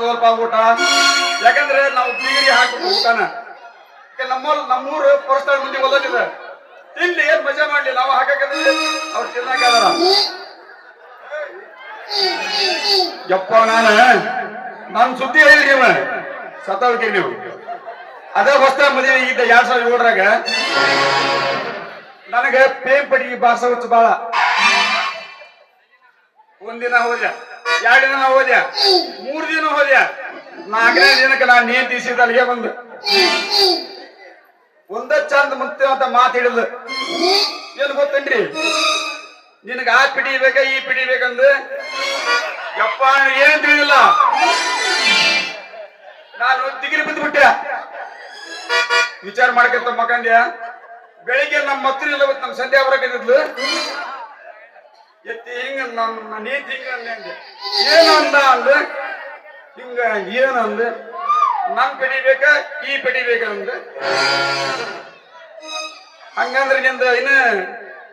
ಸ್ವಲ್ಪ ಊಟ ಯಾಕಂದ್ರೆ ನಾವು ಬೀಗರಿ ಹಾಕಿ ಊಟನ ನಮ್ಮ ನಮ್ಮಲ್ಲಿ ನಮ್ಮೂರು ಪರಸ್ತಾಳ ಮಂದಿ ಓದೋದಿದೆ ತಿನ್ಲಿ ಏನ್ ಮಜಾ ಮಾಡ್ಲಿ, ನಾವು ಹಾಕಕ್ಕೆ ಅವ್ರು ತಿನ್ನಾಕ ಯಪ್ಪ ನಾನ, ನನ್ ಸುದ್ದಿ ಹೇಳಿ ನೀವು ಸತ್ತೋಗ್ತೀರಿ ನೀವು. ಅದೇ ಹೊಸ ಮದುವೆ ಇದ್ದ ಎರಡ್ ಸಾವಿರದ ಏಳರಾಗ ನನಗೆ ಪೇಮ್ ಪಡಿಗೆ ಬಾಸ ಹುಚ್ಚು ಬಾಳ. ಒಂದಿನ ಹೋದ್ಯ ಎರಡು ದಿನ ಹೋದ್ಯ? ಮೂರ್ ದಿನ ಹೋದ್ಯ? ನಾಲ್ಕನೇ ದಿನಕ್ಕೆ ನಾನು ನೇನ್ ತೀಸಿದ ಅಲ್ಲಿಗೆ ಬಂದು. ಒಂದ ಚಂದ ಮುಂತೆ ಅಂತ ಮಾತು ಹಿಡಿದು. ಏನ್ ಗೊತ್ತೇನ್ರಿ? ನಿನಗ ಆ ಪಿಡಿ ಬೇಕ, ಈ ಪಿಡಿ ಬೇಕಂದು? ಯಪ್ಪ, ಏನ್ ತಿಳಿದಿಲ್ಲ. ನಾನು ದಿಗಿರಿ ಬಿದ್ದುಬಿಟ್ಟೆ ವಿಚಾರ ಮಾಡ್ಕೊಂತ ಮಕ್ಕಂದ್ಯ? ಬೆಳಿಗ್ಗೆ ನಮ್ಮ ಮಕ್ಕಳು ಇಲ್ಲ ನಮ್ಮ ಸಂಧ್ಯಾ ಬರಕತ್ತಿದ್ಲು ಎತ್ತಿ ಹಿಂಗ ನನ್ನ ನೀತಿ ಹಿಂಗ ಅಂದೆ ಏನ ಅಂದ ಅಂದ? ಹಿಂಗ ಏನ ಅಂದ ನನ್ ಪಡಿಬೇಕ ಈ ಪೆಡಿ ಅಂದ್ರೆ ಅಂದ. ಹಂಗಂದ್ರೆ ನಿಂದ ಇನ್ನ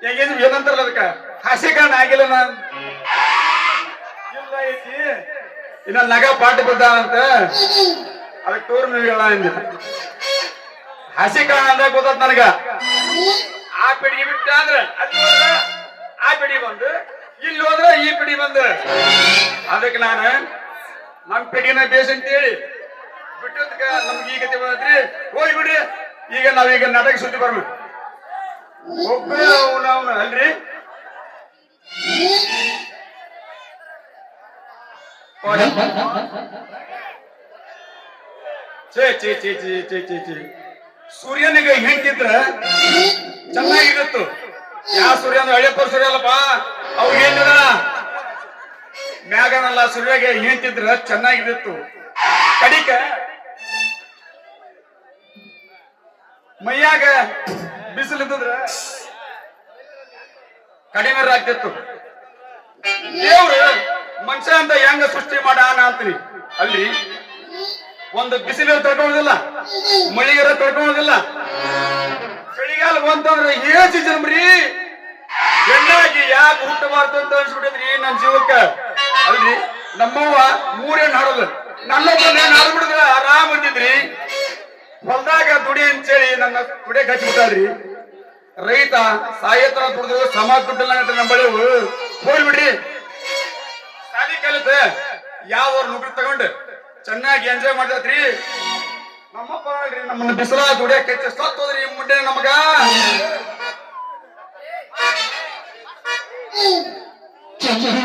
ಹೆಂಗೇನು ಏನಂತಾರಲ್ಲ ಅದಕ್ಕ? ಹಸಿ ಕಾಣ ಆಗಿಲ್ಲ ನಾನು. ಇಲ್ಲ ಐತಿ. ಇನ್ನ ನಗ ಪಾಠ ಬಿದ್ದ ಅಂತ. ಅದಕ್ಕೆ ಟೂರ್ ಹೇಳ ಅಂದೆ. ಹಸಿ ಕಾಣ ಅಂದಾಗ ಗೊತ್ತಾತ್ ನನಗ. ಆ ಪಿಡಿಗೆ ಬಿಟ್ಟ ಅಂದ್ರೆ ಆ ಪಿಡಿ ಬಂದು, ಇಲ್ಲಿ ಹೋದ್ರೆ ಈ ಪಿಡಿ ಬಂದು. ಅದಕ್ಕೆ ನಾನು ನಮ್ ಪಿಡಿನ ಬೇಸ್ ಅಂತೇಳಿ ಬಿಟ್ಟದಕ್ಕ ನಮ್ಗೆ ಈ ಗತಿ ಬಂದ್ರಿ ಹೋಗಿ ಬಿಡಿ ಈಗ ನಾವೀಗ ನಾಟಕ ಸುದ್ದಿ ಬರ್ಬೇಕು. ಒಬ್ಬರೇ ಅಲ್ರಿ? ಸೂರ್ಯನಿಗೆ ಹೆಂಗಿದ್ರ ಚೆನ್ನಾಗಿರುತ್ತು. ಯಾವ ಸೂರ್ಯ ಅಂದ್ರೆ ಹಳೆಪುರ ಸೂರ್ಯ ಅಲ್ಲಪ್ಪ? ಅವ್ ಮ್ಯಾಗನಲ್ಲ, ಸೂರ್ಯಗೆ ಹೆಂತಿದ್ರ ಚೆನ್ನಾಗಿದ್ದಿತ್ತು ಕಡಿಕ. ಮೈಯಾಗ ಬಿಸಿಲಿದ್ರ ಕಡಿಮೆ ಆಗ್ತಿತ್ತು. ದೇವ್ರು ಮನುಷ್ಯ ಅಂತ ಹೆಂಗ ಸೃಷ್ಟಿ ಮಾಡಾನ ಅಂತೀನಿ. ಅಲ್ಲಿ ಒಂದು ಬಿಸಿಲು ತಡ್ಕೊಳ್ಳೋದಿಲ್ಲ ಮಳಿಗಾರ ತಡ್ಕೊಳ್ಳೋದಿಲ್ಲ ಚಳಿಗಾಲ ಬಂತಂದ್ರೆ ಏಸಿ ಜನ್ಮ್ರಿ. ಹೆಣ್ಣಾಗಿ ಯಾಕೆ ಹುಟ್ಟಬಾರ್ದು ಅಂತ ಅನ್ಸ್ಬಿಟ್ಟಿದ್ರಿ ನನ್ನ ಜೀವಕ್ಕ? ಅಲ್ರಿ? ನಮ್ಮವ್ವ ಮೂರೇನ್ ಹಾಡೋದು. ನನ್ನೊಬ್ಬನೇ ಹಾಡು ಬಿಡಿದ್ರೆ ಆರಾಮ್ ಬಂದಿದ್ರಿ ಹೊಲ್ದಾಗ ದುಡಿ ಅಂತೇಳಿ ನನ್ನ ದುಡಿಯಕ್ ಹಚ್ಬಿಟ್ಟಾಳ್ರಿ. ರೈತ ಸಾಯತ್ರ ದುಡಿದ್ರು ಸಮಾಜ ದುಡ್ಡಲ್ಲ ಅಂತ ಬಳಿ ಹೋಗ್ಬಿಡ್ರಿ ಸಾಲಿ ಕಲಿತ ಯಾವ ನೌಕರಿ ತಗೊಂಡು? ಚೆನ್ನಾಗಿ ಎಂಜಾಯ್ ಮಾಡ್ತೈತ್ರಿ ನಮ್ಮಪ್ಪ ನೋಡ್ರಿ ನಮ್ಮನ್ನ ಬಿಸಿಲ ದುಡಿಯಕ್ಕೆ ಸತ್ತೋದ್ರಿ ಮುಂಡೆ ನಮಗ. ಚಂದಿನ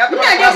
Nada,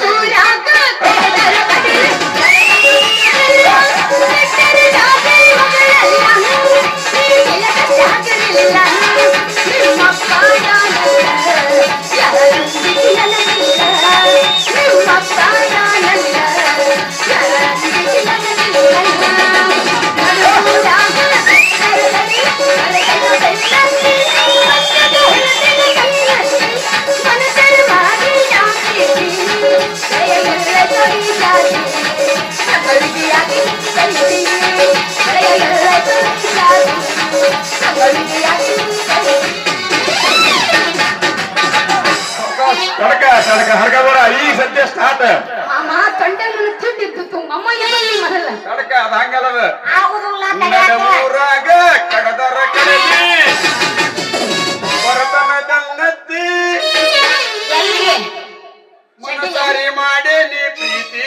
ತಡಕ ತಡಕ ಹರ್ಗ ಬರ ಸದ್ಯ ಸ್ಟಾರ್ಟ್ ಮಾಮ ತಂಡೆ ನನ್ನ ತಿಂಡಿತ್ತು ಮಮ್ಮ ಎಲ್ಲಿ ಮರಲ್ಲ? ತಡಕ ಅದ ಹಂಗಲ್ಲವ ನಡಮೂರಾಗ ಕಡದರ ಕಡಲಿ ಬರತನದನ್ನತ್ತಿ ಮಾಡೇನಿ ಪ್ರೀತಿ.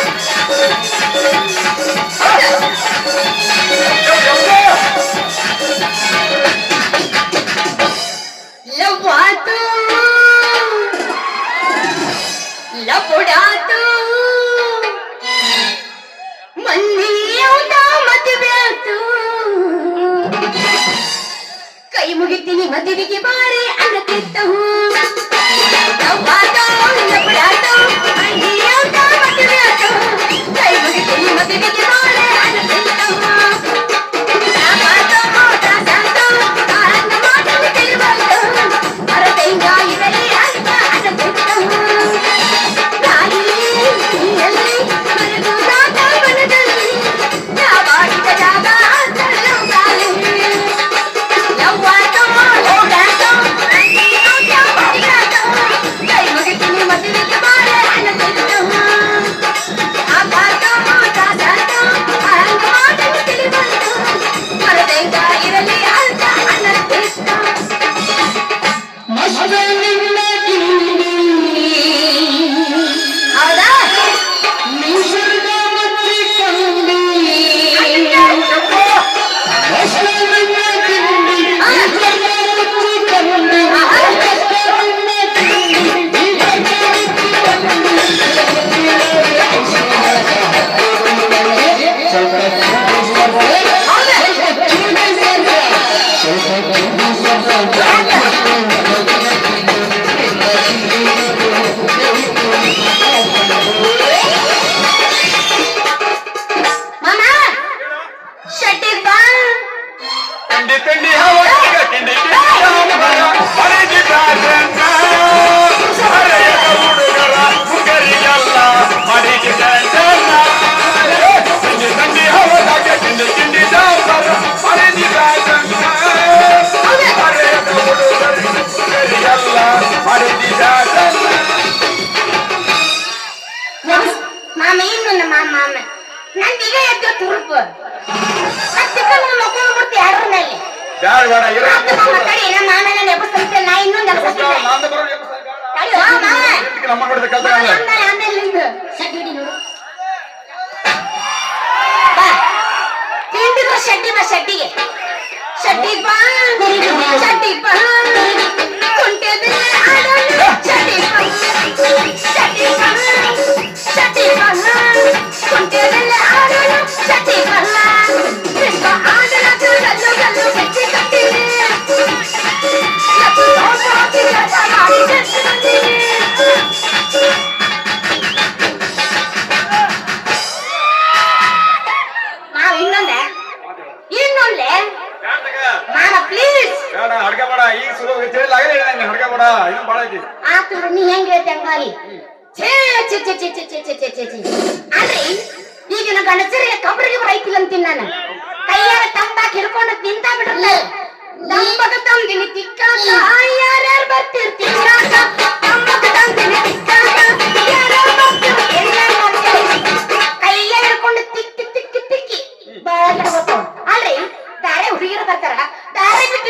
ಕಡೆ ಅಲ್ರಿ ದಾರೆ ಹುಡುಗಿರು ಬರ್ತಾರ ದಾರೆ ಬಿಟ್ಟು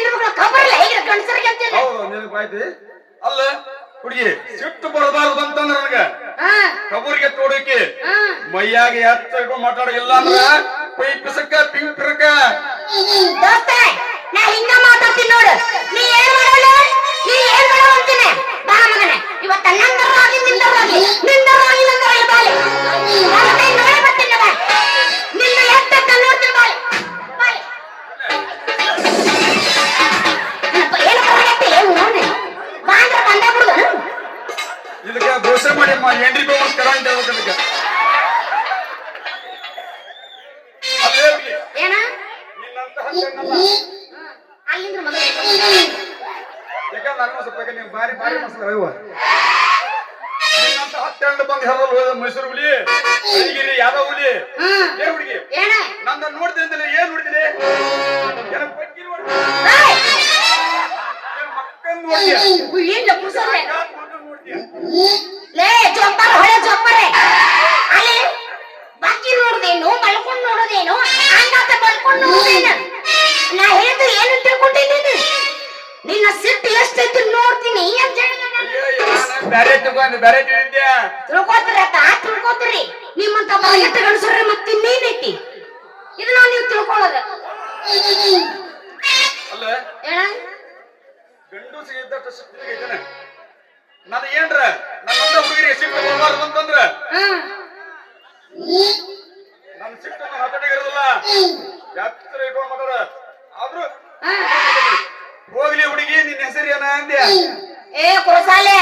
ಈಗ ಗಂಡಸರಿಗೆ ಅಂತೇಳಿ ಅಲ್ಲ ಹುಡುಗಿ ಸಿಟ್ಟು ಬರಬಾರದು ಅಂತಂದ್ರ ನನಗ ಕಬೂರ್ಗೆ ತೋಡಕ್ಕೆ ಮೈಯಾಗ ಎತ್ತಗೂ ಮಾತಾಡೋಗಿಲ್ಲ ಅಂದ್ರ ಪೈ ಪಿಸಕ್ಕ ಪಿಂಗ್ ಪಿರಕ ನಾ ಹಿಂಗ ಮಾತಾಡ್ತೀನಿ ನೋಡು. ನೀ ಏನ್ ನೀ ಏನ್ ಮಾಡೋ ಅಂತೀನಿ? ಬಾ ಮಗನೆ ನಾನು ನಿನ್ನ ಇದಕ್ಕೆ ದೋಸೆ ಮಾಡಿ ಎಂಟ್ರಿ ಬೇ ಒಂದು ಯಾಕಂದ್ರೆ ನಾನು ಬಾರಿ ಬಾರಿ ಬ್ಯಾರೆ ತಿಳಿದ್ಯಾ ತಿಳ್ಕೊತೀರಿ ಆತ ತಿಳ್ಕೊತೀರಿ. ನಿಮ್ಮಂತ ಬಲಗೆಟ್ಟ ಗಣಸರ್ರೆ ಮತ್ತೆ ಇನ್ನೇನೈತಿ ಇದನ್ನ ನೀವು ತಿಳ್ಕೊಳ್ಳೋದು. ಅಲ್ಲ ಏನ? ಗಂಡು ಸಿಗಿದ್ದಷ್ಟು ಶಕ್ತಿ ಐತನ ನಾನು ಏನ್ರ? ನನ್ನಂತ ಹುಡುಗರಿಗೆ ಸಿಟ್ಟು ಬರಬಾರ್ದು ಅಂತಂದ್ರ? ನನ್ನ ಸಿಟ್ಟು ನನ್ನ ಹತಟಿಗೆ ಇರೋದಿಲ್ಲ ಎತ್ತರ ಇಟ್ಕೊಂಡು ಮಾತಾಡ ಆದ್ರೂ. ಹೋಗ್ಲಿ ಹುಡುಗಿ ನಿನ್ನ ಹೆಸರು ಏನ ಅಂದ್ಯಾ? ಏ ಕುರಸಾಲೆ.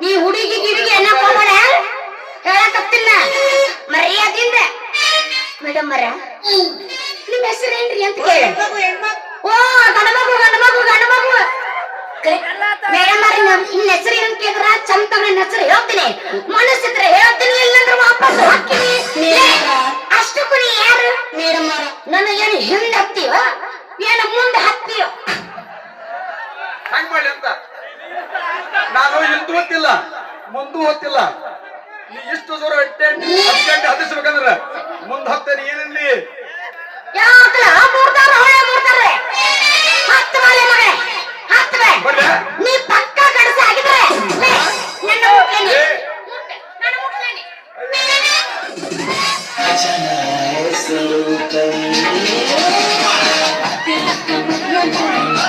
ನೀ ಹುಡುಗಿ ಗಿಡಿಗೆ ಎನ್ನ ಹೋಗೋಣ ಹೇಳಕತ್ತಿಲ್ಲ ಮರ್ಯಾದಿಂದ. ಮೇಡಮ್ ಮರ ನಿಮ್ ಹೆಸರೇನ್ರಿ ಅಂತ ಕೇಳ ಓ ಗಂಡ ಮಗು ಗಂಡ ಮಗು ಗಂಡ ಮಗು ಮೇಡಮ್ ಮರ ನಿನ್ನ ಹೆಸರು ಏನ್ ಕೇಳಿದ್ರ? ಚಂದ ತಗೊಂಡ ಹೆಸರು ಹೇಳ್ತೀನಿ. ಮನಸ್ಸಿದ್ರೆ ಹೇಳ್ತೀನಿ ಇಲ್ಲಂದ್ರೆ ವಾಪಸ್ ಹಾಕ್ತೀನಿ. ಅಷ್ಟಕ್ಕೂ ನೀ ಯಾರು? ಮೇಡಮ್ ನನ್ನ ಏನು ಹಿಂದೆ ಹತ್ತೀವ ಏನು ಮುಂದೆ ಹತ್ತೀವ ಹಂಗ್ ಮಾಡಿ ಅಂತ. ನಾನು ಇಂದು ಹೊತ್ತಿಲ್ಲ ಮುಂದೂ ಹೊತ್ತಿಲ್ಲ ನೀ ಇಷ್ಟು ದೂರ ಗಂಟೆ ಹತ್ತಿಸ್ಬೇಕಂದ್ರೆ ಮುಂದ್ ಹತ್ತೇನೆ ಏನಿಲ್ಲಿ Thank you.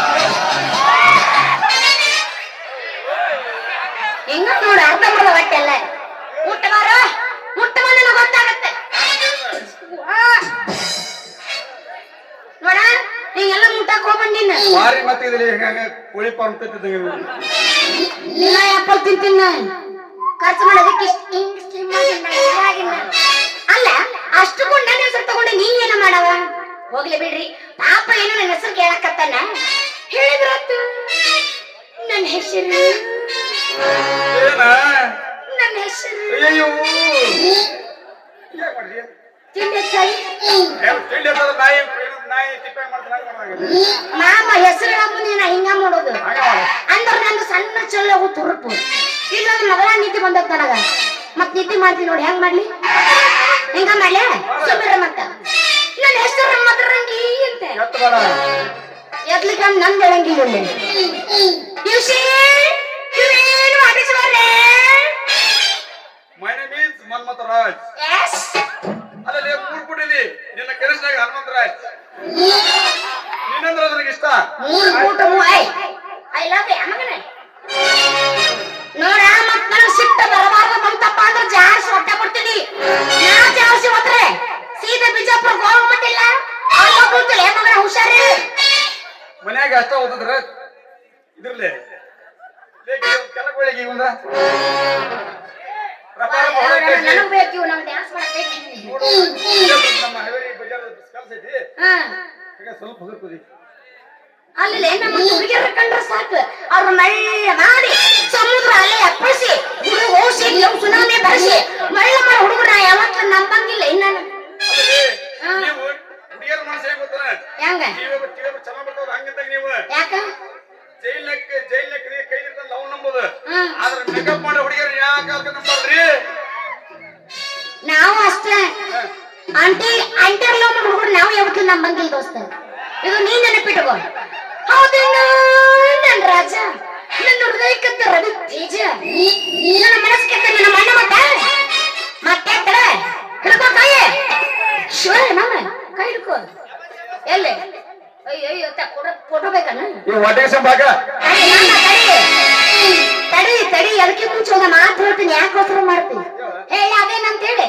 ಕೋಳಿ ಫಾರ್ಮ್ ಅಲ್ಲ ಅಷ್ಟು ಕೊಂಡ ನನ್ನ ಹೆಸರು ತಗೊಂಡು ನೀನ್ ಏನ ಮಾಡವ? ಹೋಗ್ಲಿ ಬಿಡ್ರಿ. ಪಾಪ ಏನು ನನ್ನ ಹೆಸರು ಕೇಳಕತ್ತಾನ. ಹೇಳಿದ್ರತ್ತು. ನನ್ನ ಹೆಸರು. ನನ್ನ ಹೆಸರು. ತಿಂಡಿ ನಾಯಿ ನಾಯಿ ಮಾಡ್ತಾರೆ ಹೆಸರು ಹೇಳಕ್ಕೆ ನಾ ಹಿಂಗ ಮಾಡೋದು? ಅಂದ್ರೆ ನಂದು ಸಣ್ಣ ಚಲೋ ತುರುಪು. ಇಲ್ಲೊಂದು ಮಗಳ ನೀತಿ ಬಂದತ್ ನನಗ. ಮತ್ ನೀತಿ ಮಾಡ್ತೀನಿ ನೋಡಿ ಹೆಂಗ್ ಮಾಡ್ಲಿ? ಹಿಂಗ ಮಾಡ್ಲಿ? ಸುಮ್ಮನೆ ಮತ್ತ ನನ್ನ ಹೆಸರು ಮಾತ್ರ ಅಂತ. ಎತ್ತ ಬೇಡ ಎದ್ಲಿಕ್ಕೆ ನನ್ ಬೆಳಂಗಿ ಇಲ್ಲಿ ಯುಷಿ ಇವೇನು ಅಡಿಸ್ಬಾರ್ದೆ my name is Manmatha Raj ಅಲ್ಲಲ್ಲಿ ಕೂಡ್ಬಿಟ್ಟಿದಿ ನಿನ್ನ ಕರೆಸ್ನಾಗ ಹನುಮಂತ ರಾಜ್ ಹೆಣ್ಣಂದ್ರ ನನಗೆ ಇಷ್ಟ ಮೂರು ಕೂಟ ಐ ಐ ಲವ್ ಯು ಮಗನೇ ನೋಡ ಮತ್ ನನಗ್ ಸಿಟ್ಟ ಬರಬಾರ್ದು ಬಂತಪ್ಪ ಅಂದ್ರೆ ಜಾಸ್ತಿ ಹೊಟ್ಟೆ ಬಿಡ್ತೀನಿ ನಾ ಜಾಸ್ತಿ ಹೋದ್ರೆ ಸೀದಾ ಬಿಜಾಪುರ ಹೋಗ್ಬಿಟ್ಟಿಲ್ಲ? ಅಲ್ಲಿ ಕೂತಿಲ್ಲ ಮಗನ ಹುಷಾರಿ? ಮನ್ಯಾಗ ಅಷ್ಟ ಓದಿದ್ರ ಇದ್ರಲ್ಲೇ. ಕೆಲಗಳಿಗೆ ಇವಂದ ನಮ್ಮ ಹೈವೇರಿ ಬಜಾರ್ ಕೆಲಸ ಐತಿ. ಸ್ವಲ್ಪ ಹೊಗರ್ಕೋದಿ ಅಲ್ಲಿ ನಮ್ಮ ಹುಡುಗಿಯರ ಕಂಡ್ರೆ ಸಾಕು ಅವ್ರ ಮಳ್ಳ ಮಾಡಿ ಸಮುದ್ರ ಅಲೆ ಅಪ್ಪಳಿಸಿ ಹುಡುಗ ಹೋಸಿ ಲವ್ ಸುನಾಮಿ ಬರೆಸಿ ಮಳ್ಳ ಮಾಡಿ ಹುಡುಗರ ಯಾವತ್ತೂ ನಂಬಂಗಿಲ್ಲ ಇನ್ನ ಹಾ. ನೀವು ಹುಡುಗಿಯರ ಮನಸ್ಸು ಹೇಗೆ ಗೊತ್ತಾನ ಹೆಂಗ ಟಿವಿ ಟಿವಿ ಚೆನ್ನಾಗ್ ಬರ್ತಾವ ಹಂಗಿದ್ದಾಗ ನೀವು ಯಾಕ ಜೈಲ್ನಕ್ಕೆ ಜೈಲ್ನಕ್ಕೆ ನೀ ಕೈ ಹಿಡ್ದ ಲವ್ ನಂಬೋದು ಹ್ಮ್. ಆದ್ರೆ ಮೇಕಪ್ ಮಾಡೋ ಹುಡುಗಿಯರು ಯಾಕೆ ನಂಬಾರ್ದ್ರಿ ಆಂಟಿ ಆಂಟಿ ಲವ್ ಹುಡುಗರು ನಾವು ಯಾವತ್ತೂ ನಂಬಂಗಿಲ್ಲ ದೋಸ್ತ ಇದು ನೀ ನೆನಪಿಟ್ಕೋ. ಹೌದೇನೋ ನನ್ನ ರಾಜ. ನನ್ನ ಹೃದಯಕ್ಕಂತ ರವಿ ತೇಜ. ನನ್ನ ಮನಸ್ಸಿಗೆ ನನ್ನ ಮಣ್ಣ ಮತ್ತ? ಮತ್ತೆ ಹಿಡ್ಕೋ ಕೈ ಶಿವ ನಮ್ಮ ಕೈ ಹಿಡ್ಕೋ. ಎಲ್ಲಿ? ಅಯ್ಯೋ ಕೊಡ ತಡಿ, ತಡಿ. ಅದಕ್ಕೆ ಮುಂಚೆ ಒಂದು ಮಾತು ಹೇಳ್ತೀನಿ ಯಾಕೆ ಅವಸರ ಮಾಡ್ತೀನಿ? ಹೇಳಿ ಅದೇನಂತ ಹೇಳಿ.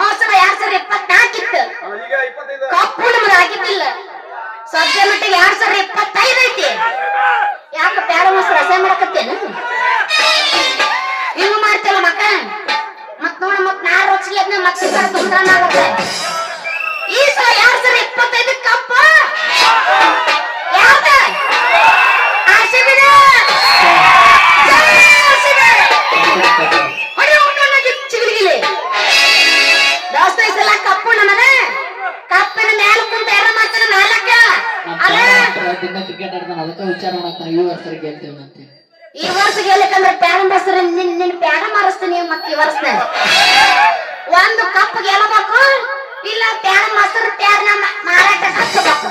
ಹೊಸರ ಎರಡ್ ಸಾವಿರ ಇಪ್ಪತ್ನಾಲ್ಕಿತ್ತು ಕಪ್ಪು ನಮ್ಗೆ ಆಗಿದ್ದಿಲ್ಲ. ಸದ್ಯ ಮಟ್ಟಿಗೆ ಎರಡ್ ಸಾವಿರ ಇಪ್ಪತ್ತೈದು ಐತಿ. ಯಾಕ ಪ್ಯಾರ ಮೊಸರು ರಸೆ ಮಾಡಕತ್ತೇನು? ಹಿಂಗ ಮಾಡ್ತಿಲ್ಲ ಮಕ್ಕ? ಮತ್ ನೋಡ ಮತ್ ನಾ ರೋಚಿಗೆ ಮತ್ತೆ ಸರ ತೊಂದ್ರೆ ಆಗುತ್ತೆ ಈ ಸಲ ಎರಡ್ ಸಾವಿರ ಇಪ್ಪತ್ತೈದು ಕಪ್ಪ. ಯಾವ್ದ? ಹೊಡಿ ಈ ಸಲ ಕಪ್ಪು ನಮ್ಮದ ಕಪ್ಪಿನ ಮ್ಯಾಲ ಕುಂತ ಯಾರ ಮಾಡ್ತಾನ ನಾಲ್ಕ? ಕ್ರಿಕೆಟ್ ಆಡ್ತಾನೆ ಅದಕ್ಕೆ ವಿಚಾರ ಮಾಡ್ತಾನೆ ಈ ವರ್ಷ ಗೆಲ್ತೇವಂತೆ ಈ ವರ್ಷ ಗೆಲ್ಲಕಂದ್ರೆ ಪ್ಯಾಡ ಬಸ್ರ ನಿನ್ ನಿನ್ ಪ್ಯಾಡ ಮಾರಿಸ್ತೀನಿ ಮತ್ತೆ ಈ ವರ್ಷ. ಒಂದು ಕಪ್ ಗೆಲ್ಲಬೇಕು ಇಲ್ಲ ಪ್ಯಾರ ಮೊಸರು ಪ್ಯಾರ ಮಾರಾಟ ಹಚ್ಚಬೇಕು